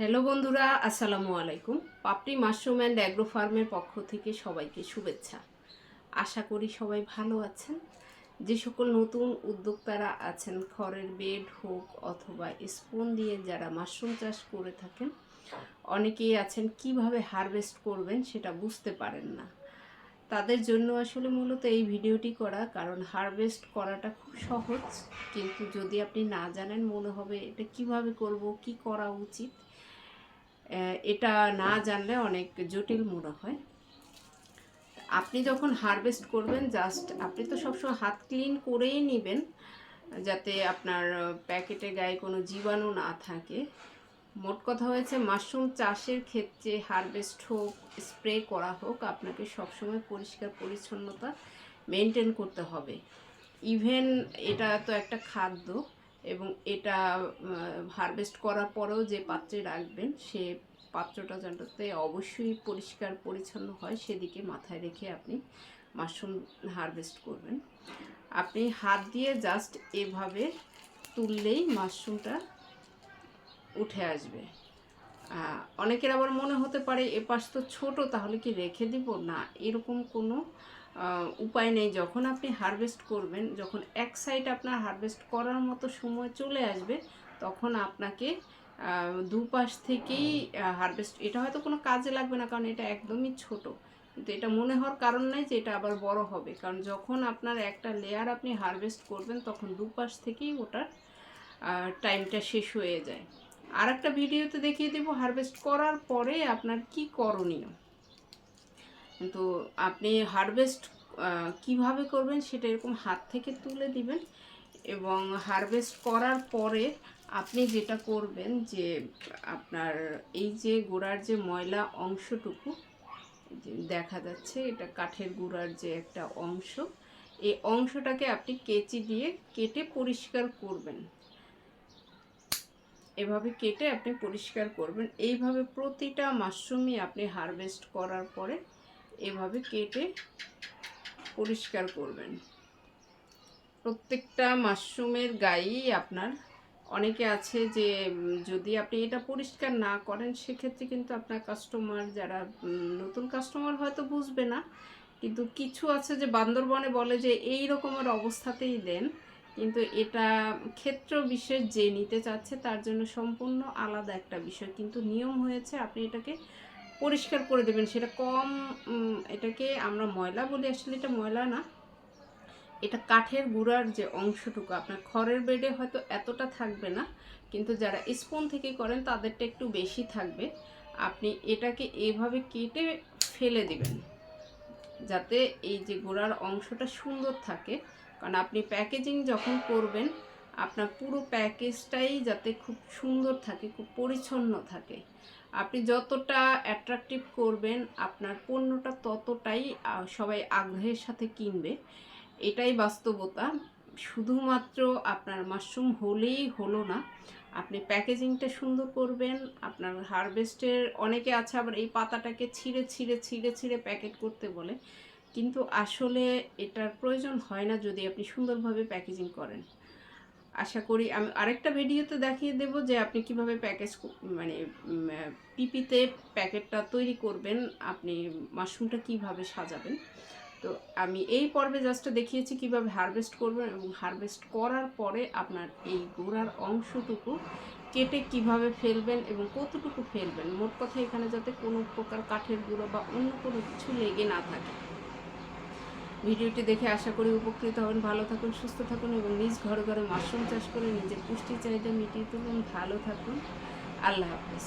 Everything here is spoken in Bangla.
হ্যালো বন্ধুরা, আসসালামু আলাইকুম। পাপড়ি মাশরুম অ্যান্ড অ্যাগ্রো ফার্মের পক্ষ থেকে সবাইকে শুভেচ্ছা। আশা করি সবাই ভালো আছেন। যে সকল নতুন উদ্যোক্তারা আছেন, খড়ের বেড হোক অথবা স্পুন দিয়ে যারা মাশরুম চাষ করে থাকেন, অনেকেই আছেন, কীভাবে হারভেস্ট করবেন সেটা বুঝতে পারেন না। তাদের জন্য আসলে মূলত এই ভিডিওটি করা, কারণ হারভেস্ট করাটা খুব সহজ, কিন্তু যদি আপনি না জানেন মনে হবে এটা কীভাবে করব, কি করা উচিত এটা না জানলে অনেক জটিল মনে হয়। আপনি যখন হারভেস্ট করবেন, জাস্ট আপনি তো সবসময় হাত ক্লিন করেই নেবেন, যাতে আপনার প্যাকেটে গায়ে কোনো জীবাণু না থাকে। মোট কথা হয়েছে, মাশরুম চাষের ক্ষেত্রে হারভেস্ট হোক, স্প্রে করা হোক, আপনাকে সবসময় পরিষ্কার পরিচ্ছন্নতা মেনটেন করতে হবে। ইভেন এটা তো একটা খাদ্য এবং এটা হারভেস্ট করার পরেও যে পাত্রে রাখবেন, সে পাত্রটা যাতে অবশ্যই পরিষ্কার পরিচ্ছন্ন হয়, সেদিকে মাথায় রেখে আপনি মাশরুম হারভেস্ট করবেন। আপনি হাত দিয়ে জাস্ট এভাবে তুললেই মাশরুমটা উঠে আসবে। অনেকের আবার মনে হতে পারে এ পাশ তো ছোট, তাহলে কি রেখে দিব? না, এরকম কোনো উপায় নেই। যখন আপনি হারভেস্ট করবেন, যখন এক সাইড আপনার হারভেস্ট করার মতো সময় চলে আসবে, তখন আপনাকে দুপাশ থেকেই হারভেস্ট এটা হয়তো কোনো কাজে লাগবে না, কারণ এটা একদমই ছোট। কিন্তু এটা মনে হওয়ার কারণ নাই যে এটা আবার বড় হবে। কারণ যখন আপনার একটা লেয়ার আপনি হারভেস্ট করবেন, তখন দুপাশ থেকেই ওটার টাইমটা শেষ হয়ে যায়। আর একটা ভিডিওতে দেখিয়ে দেবো হারভেস্ট করার পরে আপনার কি করণীয়। কিন্তু আপনি হারভেস্ট কীভাবে করবেন সেটা এরকম হাত থেকে তুলে দিবেন এবং হারভেস্ট করার পরে আপনি যেটা করবেন যে আপনার এই যে গোড়ার যে ময়লা অংশটুকু দেখা যাচ্ছে এটা কাঠের গুঁড়ার যে একটা অংশ, এই অংশটাকে আপনি কেচি দিয়ে কেটে পরিষ্কার করবেন। এভাবে কেটে আপনি পরিষ্কার করবেন। এইভাবে প্রতিটা মাশরুমই আপনি হারভেস্ট করার পরে এভাবে কেটে পরিষ্কার করবেন। প্রত্যেকটা মাশরুমের গায়েই আপনার, অনেকে আছে যে, যদি আপনি এটা পরিষ্কার না করেন, সেক্ষেত্রে কিন্তু আপনার কাস্টমার যারা নতুন কাস্টমার হয়তো বুঝবে না। কিন্তু কিছু আছে যে বান্দরবনে বলে যে এই রকমের অবস্থাতেই দেন। কিন্তু এটা ক্ষেত্র বিশেষ যে নিতে চাচ্ছে তার জন্য সম্পূর্ণ আলাদা একটা বিষয়। কিন্তু নিয়ম হয়েছে আপনি এটাকে পরিষ্কার করে দেবেন। সেটা কম এটাকে আমরা ময়লা বলি। আসলে এটা ময়লা না, এটা কাঠের গুঁড়ার যে অংশটুকু। আপনার খড়ের বেডে হয়তো এতটা থাকবে না, কিন্তু যারা স্পুন থেকে করেন তাদেরটা একটু বেশি থাকবে। আপনি এটাকে এভাবে কেটে ফেলে দিবেন। যাতে এই যে গোড়ার অংশটা সুন্দর থাকে। কারণ আপনি প্যাকেজিং যখন করবেন, আপনার পুরো প্যাকেজটাই যাতে খুব সুন্দর থাকে, খুব পরিচ্ছন্ন থাকে। আপনি যতটা অ্যাট্রাকটিভ করবেন, আপনার পণ্যটা ততটাই সবাই আগ্রহের সাথে কিনবে। এটাই বাস্তবতা। শুধুমাত্র আপনার মাশরুম হলেই হলো না আপনি প্যাকেজিংটা সুন্দর করবেন, আপনার হারভেস্টের অনেকে আছে আবার এই পাতাটাকে ছিঁড়ে ছিঁড়ে ছিঁড়ে ছিঁড়ে প্যাকেট করতে বলে। কিন্তু আসলে এটার প্রয়োজন হয় না যদি আপনি সুন্দরভাবে প্যাকেজিং করেন। আশা করি আমি আরেকটা ভিডিওতে দেখিয়ে দেব যে আপনি কীভাবে প্যাকেজ মানে পিপিতে প্যাকেটটা তৈরি করবেন, আপনি মাশরুমটা কীভাবে সাজাবেন। তো আমি এই পর্বে জাস্ট দেখিয়েছি কীভাবে হারভেস্ট করবেন এবং হারভেস্ট করার পরে আপনার এই গোড়ার অংশটুকু কেটে কীভাবে ফেলবেন এবং কতটুকু ফেলবেন। মোট কথা এখানে যাতে কোনো প্রকার কাঠের গুঁড়ো বা অন্য কোনো কিছু লেগে না থাকে। ভিডিওটি দেখে আশা করি উপকৃত হবেন। ভালো থাকুন, সুস্থ থাকুন এবং নিজ ঘরে ঘরে মাশরুম চাষ করে নিজের পুষ্টি চাহিদা মিটিয়ে তুলুন। ভালো থাকুন। আল্লাহ হাফেজ।